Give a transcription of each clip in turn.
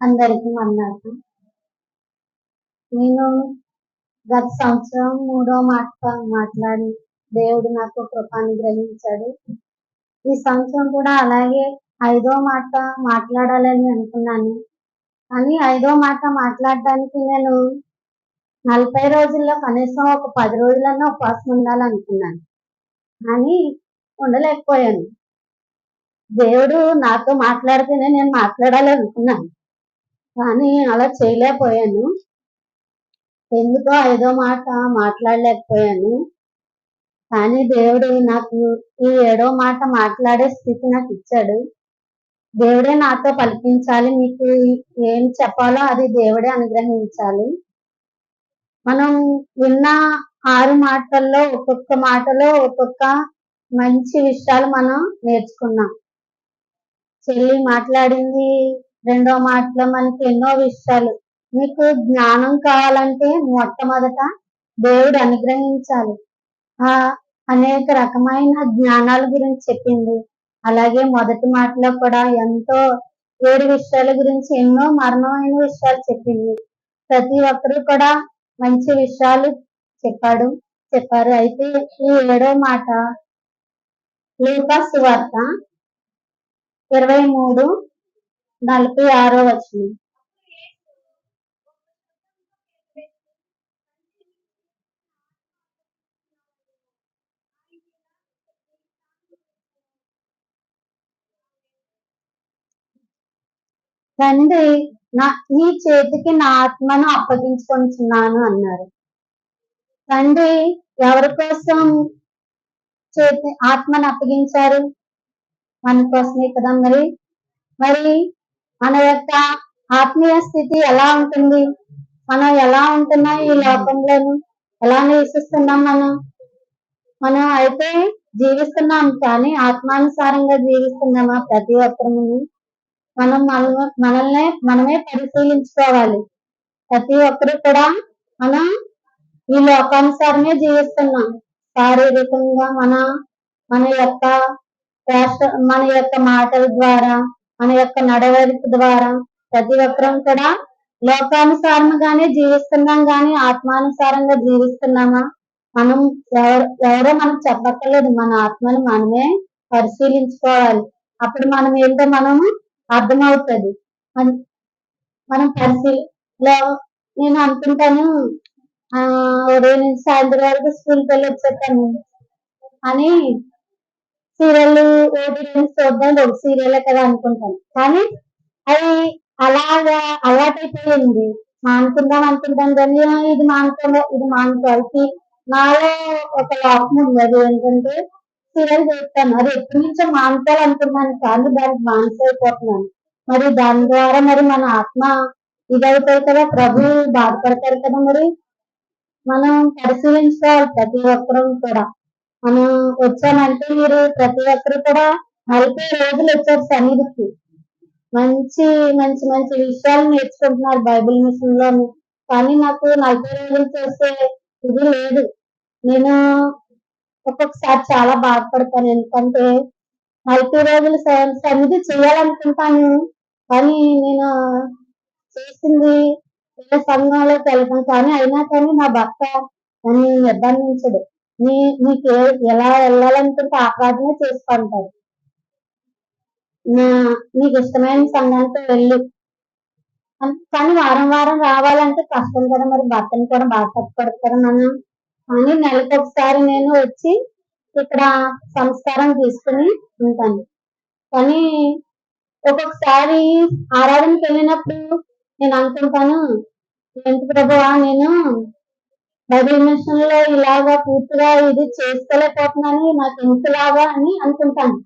అందరికీ అన్నారు నేను గత సంవత్సరం మూడో మాట మాట్లాడి దేవుడు నాకు కృపాన్ని గ్రహించాడు ఈ సంవత్సరం కూడా అలాగే ఐదో మాట మాట్లాడాలని అనుకున్నాను. కానీ ఐదో మాట మాట్లాడడానికి నేను నలభై రోజుల్లో కనీసం ఒక పది రోజులన్నా ఉపవాసం ఉండాలనుకున్నాను. కానీ ఉండలేకపోయాను. దేవుడు నాతో మాట్లాడితేనే నేను మాట్లాడాలనుకున్నాను. కానీ అలా చేయలేకపోయాను. ఎందుకో ఐదో మాట మాట్లాడలేకపోయాను. కానీ దేవుడు నాకు ఈ ఏడో మాట మాట్లాడే స్థితి నాకు ఇచ్చాడు. దేవుడే నాతో పలికించాలి. మీకు ఏం చెప్పాలో అది దేవుడే అనుగ్రహించాలి. మనం విన్న ఆరు మాటల్లో ఒక్కొక్క మాటలో ఒక్కొక్క మంచి విషయాలు మనం నేర్చుకున్నాం. చెల్లి మాట్లాడింది రెండో మాటలో మనకి ఎన్నో విషయాలు. మీకు జ్ఞానం కావాలంటే మొట్టమొదట దేవుడు అనుగ్రహించాలి. ఆ అనేక రకమైన జ్ఞానాల గురించి చెప్పింది. అలాగే మొదటి మాటలో కూడా ఎంతో ఏడు విషయాల గురించి ఎన్నో మరణమైన విషయాలు చెప్పింది. ప్రతి ఒక్కరు కూడా మంచి విషయాలు చెప్పాడు చెప్పారు. అయితే ఈ ఏడో మాట లూకాసు వార్త ఇరవై మూడు నలభై ఆరో వచ్చింది తండ్రి నా నీ చేతికి నా ఆత్మను అప్పగించుకుంటున్నాను అన్నారు. తండ్రి ఎవరి కోసం చేతి ఆత్మను అప్పగించారు. మన కోసమే కదా మరి. మరి మన యొక్క ఆత్మీయ స్థితి ఎలా ఉంటుంది? మనం ఎలా ఉంటున్నాం ఈ లోకంలోను? ఎలా నివసిస్తున్నాం మనం? మనం అయితే జీవిస్తున్నాం కానీ ఆత్మానుసారంగా జీవిస్తున్నామా ప్రతి ఒక్కరిని మనం మన మనల్ని మనమే పరిశీలించుకోవాలి. ప్రతి ఒక్కరు కూడా మనం ఈ లోకానుసారమే జీవిస్తున్నాం. శారీరకంగా మన మన యొక్క రాష్ట్ర మన యొక్క మాటల ద్వారా మన యొక్క నడవడిక ద్వారా ప్రతి ఒక్కరం కూడా లోకానుసారంగానే జీవిస్తున్నాం కానీ ఆత్మానుసారంగా జీవిస్తున్నామా? మనం ఎవరు ఎవరో మనం చెప్పక్కర్లేదు. మన ఆత్మను మనమే పరిశీలించుకోవాలి. అప్పుడు మనం ఏంటో మనము అర్థమవుతుంది. మనం పరిశీలి నేను అనుకుంటాను ఉదయం నుంచి సాయంత్రం వరకు స్కూల్కి వెళ్ళి వచ్చేస్తాను అని సీరియల్ ఓటీటీ చూద్దాం ఒక సీరియల్ కదా అనుకుంటాను. కానీ అది అలాగా అలవాటైపోయింది. మానుకుందాం అనుకుంటాం కానీ ఇది మానుకోలే ఇది మానుకోవాలి నాలో ఒక లోపం ఉంది అది ఏంటంటే సీరియల్ చూస్తాను. అది ఎప్పటి నుంచో మానుకోవాలనుకున్నాను కానీ దానికి మానసైపోతున్నాను. మరి దాని ద్వారా మరి మన ఆత్మ ఇదవుతాయి కదా ప్రభు బాధపడతారు కదా మరి. మనం పరిశీలించుకోవాలి ప్రతి ఒక్కరూ కూడా. మనం వచ్చామంటే మీరు ప్రతి ఒక్కరు కూడా నలభై రోజులు వచ్చారు సన్నిధికి. మంచి మంచి మంచి విషయాలు నేర్చుకుంటున్నారు బైబిల్ మిషన్లోని కానీ నాకు నలభై రోజులు చేసే ఇది లేదు. నేను ఒక్కొక్కసారి చాలా బాధపడతాను. ఎందుకంటే నలభై రోజులు సన్నిధి చేయాలనుకుంటాను. కానీ నేను చేసింది ఏ సంఘంలోకి వెళ్తాను కానీ అయినా కానీ నా భర్త నన్ను నిర్బంధించడు. నీ నీకు ఎలా వెళ్ళాలనుకుంటే ఆ చేసుకుంటాడు. నా నీకు ఇష్టమైన సంఘానికి వెళ్ళు. కానీ వారం వారం రావాలంటే కష్టం కదా మరి భర్తను కూడా బాధపడతారు కదా మనం కానీ నెలకు ఒకసారి నేను వచ్చి ఇక్కడ సంస్కారం తీసుకుని ఉంటాను. కానీ ఒక్కొక్కసారి ఆరాధనకి వెళ్ళినప్పుడు నేను అనుకుంటాను. ఎంత ప్రభువా నేను బైబిల్ మిషన్లో ఇలాగా పూర్తిగా ఇది చేసుకోలేకపోతున్నాను. నాకు ఎందుకులాగా అని అనుకుంటాను.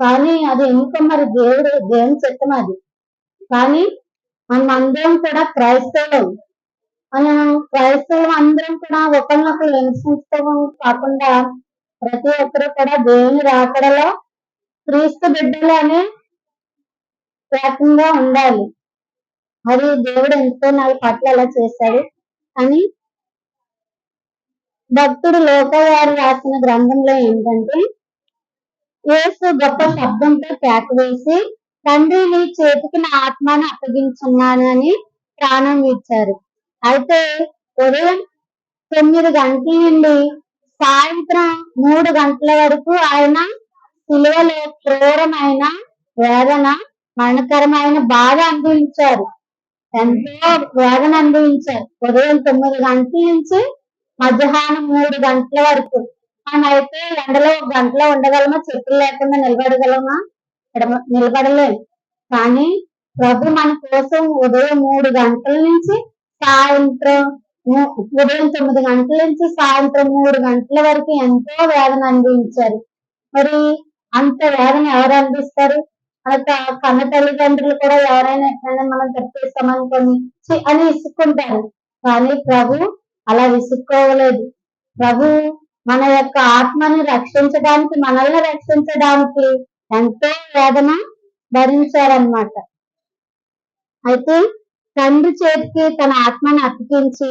కానీ అది ఎందుకో మరి దేవుడు దేవుని చిత్తం అది. కానీ మనం అందరం కూడా క్రైస్తవులు. మనం క్రైస్తవులు అందరం కూడా ఒకరినొకరు హింసించుకోవడం కాకుండా ప్రతి ఒక్కరు కూడా దేవుని రాకడలో క్రీస్తు బిడ్డలు అనే రకంగా ఉండాలి. మరి దేవుడు ఎంతో నా పట్ల అలా చేశాడు అని భక్తుడు లోకవారు రాసిన గ్రంథంలో ఏంటంటే యేసు గొప్ప శబ్దంతో కేక వేసి తండ్రి నీ చేతికి నా ఆత్మను అప్పగించున్నాను అని ప్రాణం ఇచ్చారు. అయితే ఉదయం తొమ్మిది గంటల నుండి సాయంత్రం మూడు గంటల వరకు ఆయన సిలువలో క్రూరమైన వేదన మరణకరమైన బాధ అనుభవించారు. ఎంతో వేదన అనుభవించారు ఉదయం తొమ్మిది గంటల నుంచి మధ్యాహ్నం మూడు గంటల వరకు. మనం అయితే ఎండలో ఒక గంటలో ఉండగలమా? చెట్లు లేకుండా నిలబడగలమా? నిలబడలేదు నిలబడలేము కానీ ప్రభు మన కోసం ఉదయం మూడు గంటల నుంచి సాయంత్రం ఉదయం తొమ్మిది గంటల నుంచి సాయంత్రం మూడు గంటల వరకు ఎంతో వేదన అనుభవించారు. మరి అంత వేదన ఎవరు అందిస్తారు మనకు కన్న తల్లిదండ్రులు కూడా ఎవరైనా ఎట్లైనా మనం తప్పేస్తామనుకోని అని ఇసుక్కుంటారు. కానీ ప్రభు అలా విసుక్కోవలేదు. ప్రభు మన యొక్క ఆత్మని రక్షించడానికి మనల్ని రక్షించడానికి ఎంతో వేదన భరించారనమాట అయితే తండ్రి చేతికి తన ఆత్మని అతికించి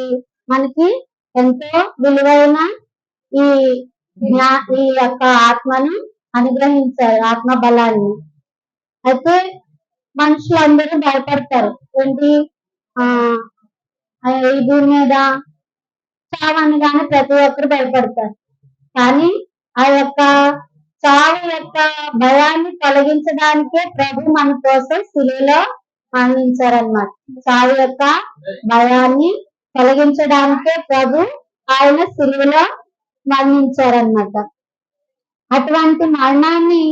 మనకి ఎంతో విలువైన ఈ ఈ యొక్క ఆత్మను అనుగ్రహించారు ఆత్మ బలాన్ని అయితే మనుషులు అందరూ భయపడతారు. ఏంటి? ఆ ఆ, ఈ భూమి మీద చావనగానే ప్రతి ఒక్కరు భయపడతారు. కానీ ఆ యొక్క చావు యొక్క భయాన్ని తొలగించడానికే ప్రభు మన కోసం శిలువలో మరణించారన్నమాట చావు యొక్క భయాన్ని తొలగించడానికే ప్రభు ఆయన శిలువలో మరణించారన్నమాట అటువంటి మరణాన్ని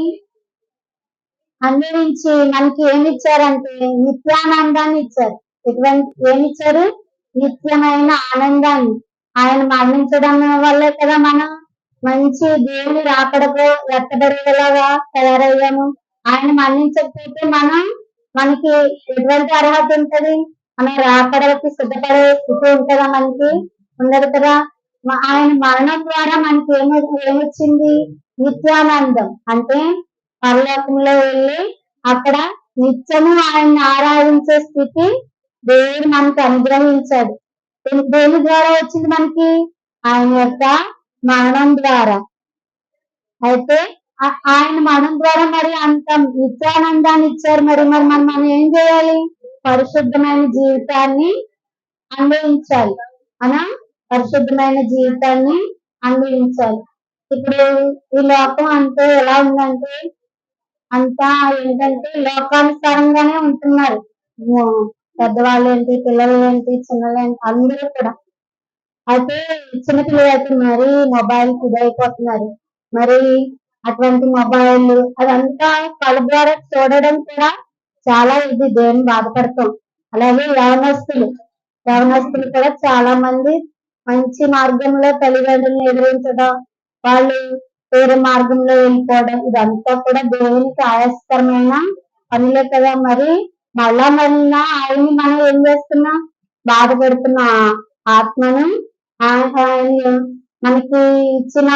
అనుభవించి మనకి ఏమి ఇచ్చారంటే నిత్యానందాన్ని ఇచ్చారు. ఎటువంటి ఏమి ఇచ్చారు నిత్యమైన ఆనందాన్ని. ఆయన మరణించడం వల్లే కదా మనం మంచి దేవుని రాకడకు ఎత్తబడేలాగా తయారయ్యాము. ఆయన మరణించకపోతే మనం మనకి ఎటువంటి అర్హత ఉంటది? మన రాకడలకి సిద్ధపడే స్థితి ఉంటుందా మనకి? ఉండదు కదా. ఆయన మరణం ద్వారా మనకి ఏమి ఏమొచ్చింది? నిత్యానందం. అంటే పరలోకంలో వెళ్ళి అక్కడ నిత్యము ఆయన్ని ఆరాధించే స్థితి దేవుడు మనకు అనుగ్రహించాడు. దేని- ద్వారా వచ్చింది మనకి? ఆయన యొక్క మరణం ద్వారా. అయితే ఆయన మరణం ద్వారా మరి అంత నిత్యానందాన్ని ఇచ్చారు. మరి మరి మనం మనం ఏం చేయాలి? పరిశుద్ధమైన జీవితాన్ని అనుభవించాలి. అనా? పరిశుద్ధమైన జీవితాన్ని అనుభవించాలి. ఇప్పుడు ఈ లోకం అంతా ఎలా ఉందంటే అంతా ఏంటంటే లోకానుసారంగానే ఉంటున్నారు. పెద్దవాళ్ళు ఏంటి పిల్లలు ఏంటి చిన్నలు ఏంటి అందరూ కూడా. అయితే చిన్నపిల్లలు అయితే మరి మొబైల్ ఇదైపోతున్నారు మరి అటువంటి మొబైల్ అదంతా కళ్ళ ద్వారా చూడడం కూడా చాలా ఇది దేని బాధపడతాం. అలాగే యవనస్తులు యవనస్తులు కూడా చాలా మంది మంచి మార్గంలో తల్లిదండ్రులను ఎదిరించడం వాళ్ళు వేరే మార్గంలో వెళ్ళిపోవడం ఇదంతా కూడా దేవునికి ఆయాస్కరమైన పనులే కదా మరి. మళ్ళా మళ్ళా ఆయన్ని మనం ఏం చేస్తున్నాం? బాధపడుతున్న ఆ ఆత్మను ఆయన మనకి ఇచ్చిన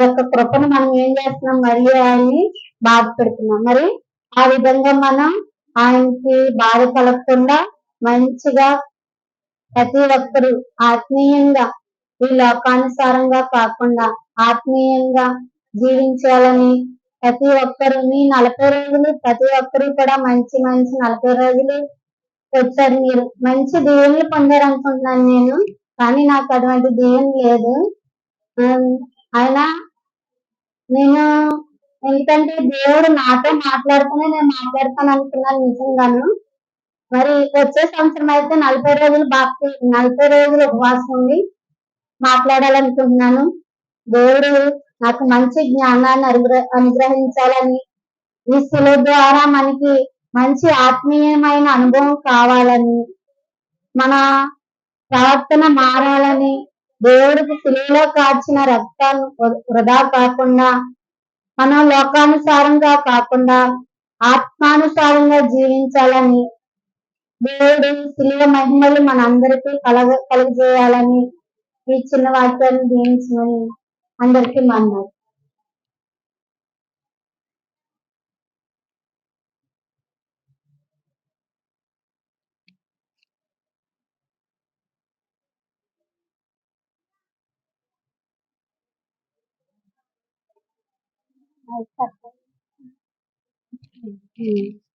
యొక్క కృపను మనం ఏం చేస్తున్నాం? మరి ఆయన్ని బాధ పెడుతున్నాం మరి ఆ విధంగా మనం ఆయనకి బాధ కలగకుండా మంచిగా ప్రతి ఒక్కరు ఆత్మీయంగా ఈ లోకానుసారంగా కాకుండా ఆత్మీయంగా జీవించాలని ప్రతి ఒక్కరు మీ నలభై రోజులు ప్రతి ఒక్కరు కూడా మంచి మంచి నలభై రోజులు వచ్చారు మీరు. మంచి దీవెనలు పొందారు అనుకుంటున్నాను నేను కానీ నాకు అటువంటి దీవెన లేదు. ఆయన నేను ఎందుకంటే దేవుడు నాతో మాట్లాడుతూనే నేను మాట్లాడతాను అనుకున్నాను నిజంగాను. మరి వచ్చే సంవత్సరం అయితే నలభై రోజులు బాప్తి నలభై రోజులు ఉపవాసం ఉండి మాట్లాడాలనుకుంటున్నాను. దేవుడు నాకు మంచి జ్ఞానాన్ని అనుగ్రహించాలని ఈ శిల ద్వారా మనకి మంచి ఆత్మీయమైన అనుభవం కావాలని మన ప్రవర్తన మారాలని దేవుడికి శిలలో కాచిన రక్తాన్ని వృధా కాకుండా మనం లోకానుసారంగా కాకుండా ఆత్మానుసారంగా జీవించాలని దేవుడు శిలువ మహిమలు మనందరికీ కలగ కలుగజేయాలని ఈ చిన్న వాక్యాన్ని జీవించమని అందరికీ మన్నారు చెప్పండి ఉమ్.